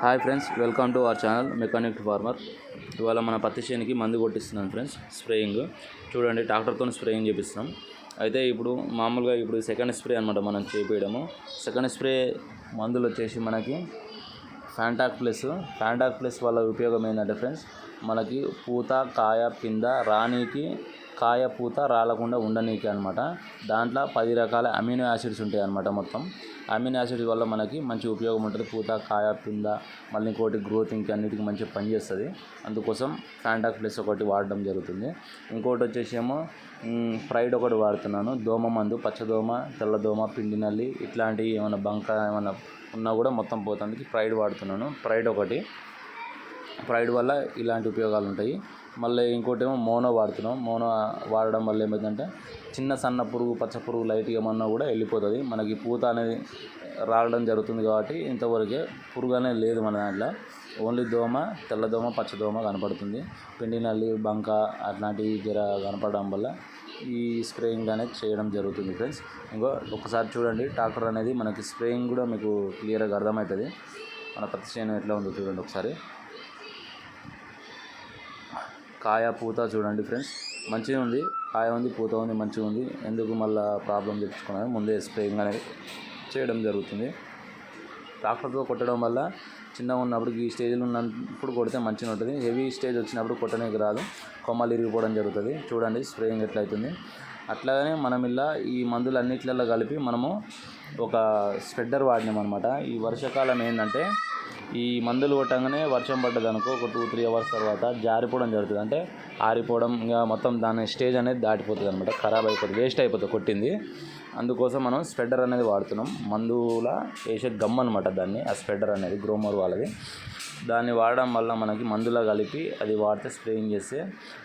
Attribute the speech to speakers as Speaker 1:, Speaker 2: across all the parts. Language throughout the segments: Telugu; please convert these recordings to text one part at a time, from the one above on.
Speaker 1: Hi friends welcome to our channel mechanic farmer. ఇవాళ మన పత్తి చేనుకి మందు కొట్టిస్తున్నాం ఫ్రెండ్స్ స్ప్రేయింగ్. చూడండి ట్రాక్టర్తో స్ప్రేయింగ్ చేపిస్తున్నాం. అయితే ఇప్పుడు మామూలుగా ఇప్పుడు సెకండ్ స్ప్రే అనమాట మనం చేపించడము సెకండ్ స్ప్రే మందులు వచ్చేసి మనకి ఫ్యాంటాక్ ప్లస్ ఫ్యాంటాక్ ప్లస్ వల్ల ఉపయోగం ఏంటంటే ఫ్రెండ్స్ మనకి పూత కాయ పింద రానీకి కాయ పూత రాలకుండా ఉండనీకి అనమాట దాంట్లో పది రకాల అమినో యాసిడ్స్ ఉంటాయి అనమాట మొత్తం. అమినో యాసిడ్స్ వల్ల మనకి మంచి ఉపయోగం ఉంటుంది. పూత కాయ పింద మళ్ళీ ఇంకోటి గ్రోతింగ్కి అన్నిటికి మంచిగా పనిచేస్తుంది అందుకోసం ఫ్యాంటాక్ ప్లస్ ఒకటి వాడడం జరుగుతుంది. ఇంకోటి వచ్చేసి ఏమో ఫ్రైడ్ ఒకటి వాడుతున్నాను. దోమ మందు పచ్చదోమ తెల్లదోమ పిండి నల్లి ఇట్లాంటివి ఏమైనా బంక ఏమైనా ఉన్నా కూడా మొత్తం పోతుంది ఫ్రైడ్ వాడుతున్నాను. ఫ్రైడ్ ఒకటి. ప్రైడ్ వల్ల ఇలాంటి ఉపయోగాలు ఉంటాయి మళ్ళీ ఇంకోటి ఏమో మోనో వాడుతున్నాం. మోనో వాడడం వల్ల ఏమైందంటే చిన్న సన్న పురుగు పచ్చ పురుగు లైట్ ఏమన్నా కూడా వెళ్ళిపోతుంది. మనకి పూత అనేది రావడం జరుగుతుంది కాబట్టి ఇంతవరకే పురుగు అనేది లేదు మన దాంట్లో. ఓన్లీ దోమ తెల్లదోమ పచ్చదోమ కనపడుతుంది. పిండి నల్లి బంక అట్లాంటివి జర కనపడడం వల్ల ఈ స్ప్రేయింగ్ అనేది చేయడం జరుగుతుంది ఫ్రెండ్స్. ఇంకో ఒకసారి చూడండి ట్రాక్టర్ అనేది మనకి స్ప్రేయింగ్ కూడా మీకు క్లియర్గా అర్థమవుతుంది. మన పత్తి చేను ఎట్లా ఉందో చూడండి ఒకసారి. కాయ పూత చూడండి ఫ్రెండ్స్. మంచిగా ఉంది. కాయ ఉంది పూత ఉంది మంచిగా ఉంది. ఎందుకు మళ్ళీ ప్రాబ్లం తెచ్చుకున్నాను. ముందే స్ప్రేయింగ్ అనేది చేయడం జరుగుతుంది. ట్రాక్టర్తో కొట్టడం వల్ల చిన్నగా ఉన్నప్పుడు ఈ స్టేజ్లో ఉన్నప్పుడు కొడితే మంచిగా ఉంటుంది. హెవీ స్టేజ్ వచ్చినప్పుడు కొట్టడానికి రాదు. కొమ్మలు ఇరిగిపోవడం జరుగుతుంది. చూడండి స్ప్రేయింగ్ ఎట్లా అవుతుంది అట్లాగనే మనం ఇలా ఈ మందులు అన్నిట్లలో కలిపి మనము ఒక స్ప్రెడ్డర్ వాడినాం అనమాట ఈ వర్షాకాలం ఏంటంటే ఈ మందులు కొట్టంగానే వర్షం పడ్డది అనుకో ఒక టూ త్రీ అవర్స్ తర్వాత జారిపోవడం జరుగుతుంది. అంటే ఆరిపోవడం ఇంకా మొత్తం దాని స్టేజ్ అనేది దాటిపోతుంది అనమాట ఖరాబ్ అయిపోతుంది వేస్ట్ అయిపోతుంది కొట్టింది. అందుకోసం మనం స్ప్రెడర్ అనేది వాడుతున్నాం. మందుల వేసే గమ్ అనమాట దాన్ని ఆ స్ప్రెడర్ అనేది గ్రోమర్ వాళ్ళది. దాన్ని వాడడం వల్ల మనకి మందులా కలిపి అది వాడితే స్ప్రేయింగ్ చేస్తే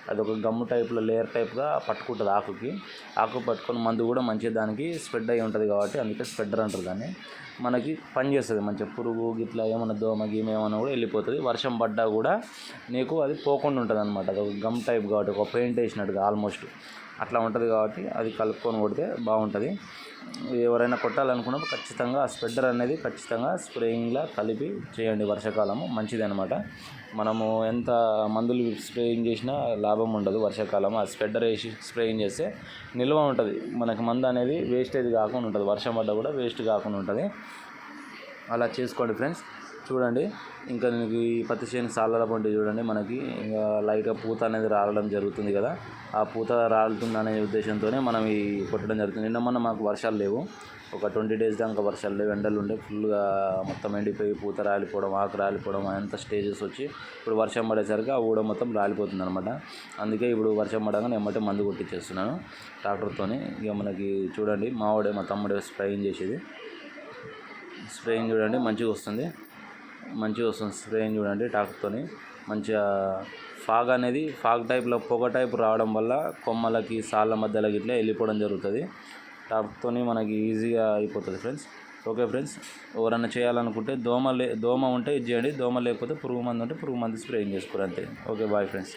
Speaker 1: అది ఒక గమ్ము టైప్లో లేయర్ టైప్గా పట్టుకుంటుంది ఆకుకి. ఆకు పట్టుకొని మందు కూడా మంచిగా దానికి స్ప్రెడ్ అయి ఉంటుంది కాబట్టి అందుకే స్ప్రెడర్ అంటారు దాన్ని. మనకి పని చేస్తుంది మంచిగా పురుగు గిట్లా ఏమైనా దోమ గీమ ఏమైనా కూడా వెళ్ళిపోతుంది. వర్షం పడ్డా కూడా నీకు అది పోకుండా ఉంటుంది అనమాట అది ఒక గమ్ టైప్ కాబట్టి ఒక పెయింట్ వేసినట్టుగా ఆల్మోస్ట్. అట్లా ఉంటుంది కాబట్టి అది కలుపుకొని కొడితే బాగుంటుంది. ఎవరైనా కొట్టాలనుకున్నప్పుడు ఖచ్చితంగా ఆ స్ప్రెడ్డర్ అనేది ఖచ్చితంగా స్ప్రేయింగ్లా కలిపి చేయండి వర్షాకాలము. మంచిది అనమాట మనము ఎంత మందులు స్ప్రేయింగ్ చేసినా లాభం ఉండదు వర్షాకాలం ఆ స్ప్రెడ్డర్ వేసి స్ప్రేయింగ్ చేస్తే నిల్వ ఉంటుంది. మనకి మందు అనేది వేస్టేజ్ కాకుండా ఉంటుంది. వర్షం పడ్డా కూడా వేస్ట్ కాకుండా ఉంటుంది. అలా చేసుకోండి ఫ్రెండ్స్. చూడండి. ఇంకా నీకు ఈ పత్తి చేను సాలల పంట చూడండి మనకి. ఇంకా లైట్గా పూత అనేది రాలడం జరుగుతుంది కదా. ఆ పూత రాలుతుంది అనే ఉద్దేశంతోనే మనం ఈ కొట్టడం జరుగుతుంది. నిన్న మొన్న మాకు వర్షాలు లేవు. ఒక ట్వంటీ డేస్ దాకా వర్షాలు లేవు. ఎండలు ఉండే ఫుల్గా మొత్తం ఎండిపోయి పూత రాలిపోవడం ఆకు రాలిపోవడం అంత స్టేజెస్ వచ్చి ఇప్పుడు వర్షం పడేసరికి ఆ ఊడ మొత్తం రాలిపోతుంది అనమాట అందుకే ఇప్పుడు వర్షం పడగానే ఎమ్మటే మందు కొట్టించేస్తున్నాను ట్రాక్టర్తోని. ఇక మనకి చూడండి మావాడే మా తమ్ముడే స్ప్రేయింగ్ చేసేది. స్ప్రేయింగ్ చూడండి మంచిగా వస్తుంది. మంచిగా వస్తుంది స్ప్రేయింగ్ చూడండి ట్రాక్టర్తోని మంచిగా ఫాగ్ అనేది ఫాగ్ టైప్లో పొగ టైప్ రావడం వల్ల కొమ్మలకి సాళ్ళ మధ్యలో ఇట్లా వెళ్ళిపోవడం జరుగుతుంది. ట్రాక్టర్తోని మనకి ఈజీగా అయిపోతుంది ఫ్రెండ్స్ ఓకే ఫ్రెండ్స్ ఎవరైనా చేయాలనుకుంటే దోమ లే దోమ ఉంటే ఇది చేయండి. దోమ లేకపోతే పురుగు మందు ఉంటే పురుగు మందు స్ప్రేయింగ్ చేసుకోరు అంతే. Okay bye friends